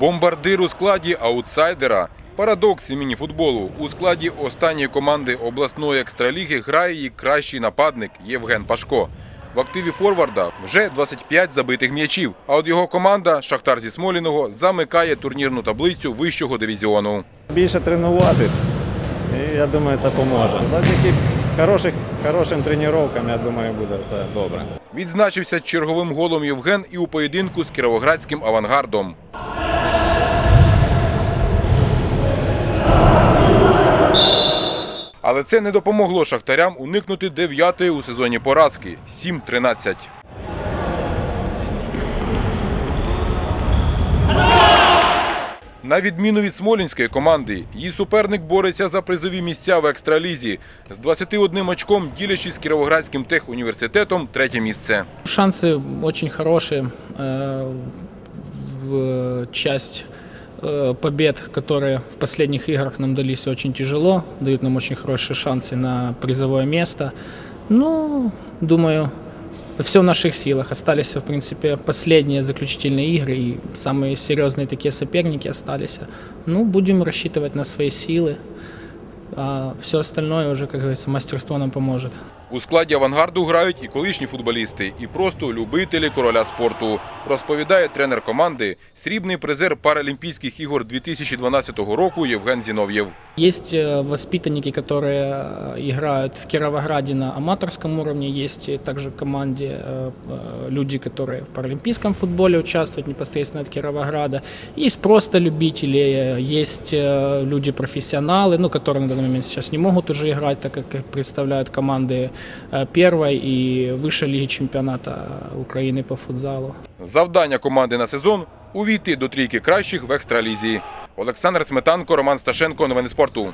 Бомбардир у складі аутсайдера. Парадокс імені футболу. У складі останньої команди обласної екстраліги грає її кращий нападник Євген Пашко. В активі форварда вже 25 забитих м'ячів. А от його команда Шахтар зі Смоліного замикає турнірну таблицю вищого дивізіону. Більше тренуватись, і я думаю, це поможе. Завдяки хороших, хорошим тренуванням, я думаю, буде все добре. Відзначився черговим голом Євген і у поєдинку з кіровоградським авангардом. Але це не допомогло шахтарям уникнути дев'ятої у сезоні поразки 7-13. На відміну від смолінської команди, її суперник бореться за призові місця в екстралізі з 21 очком, ділячись з Кіровоградським техуніверситетом третє місце. Шансы очень хорошие э, в часть э, побед, которые в последних играх нам дались очень тяжело, дают нам очень хорошие шансы на призовое место. Ну, думаю, все в наших силах. Остались, в принципе, последние заключительные игры и самые серьезные такие соперники остались. Ну, будем рассчитывать на свои силы. А все остальное уже, как говорится, мастерство нам поможет. У складі авангарду грають і колишні футболісти, і просто любителі короля спорту, розповідає тренер команди, срібний призер Паралімпійських ігор 2012 року Євген Зінов'єв. Есть э, воспитанники, которые э, играют в Кировограде на аматорском уровне, есть и также в команде э, э, люди, которые в паралимпийском футболе участвуют непосредственно от Кировограда. Есть просто любители, э, есть э, люди-профессионалы, ну, которые на данный момент сейчас не могут уже играть, так как их представляют команды э, первой и высшей лиги чемпионата Украины по футзалу. Завдання команди на сезон увійти до трійки кращих в екстралізі. Олександр Сметанко, Роман Сташенко. Новини спорту.